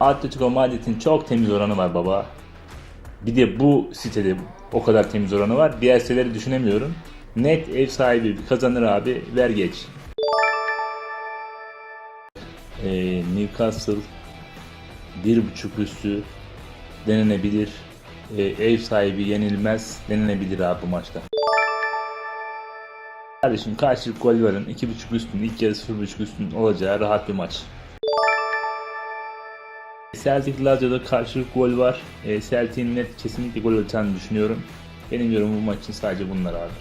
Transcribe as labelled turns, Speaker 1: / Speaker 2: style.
Speaker 1: Atletico Madrid'in çok temiz oranı var baba. Bir de bu sitede o kadar temiz oranı var. Diğer siteleri düşünemiyorum. Net ev sahibi kazanır abi. Ver geç. Ee, Newcastle bir buçuk üstü denenebilir. Ee, ev sahibi yenilmez denenebilir abi bu maçta. Kardeşim karşılık gol varın. 2.5 üstün, ilk yarı 0.5 üstün olacağı rahat bir maç. Celtic Lazio'da karşılık gol var. E, Celtic'in net kesinlikle gol atacağını düşünüyorum. Benim yorumum bu maç için sadece bunlar abi.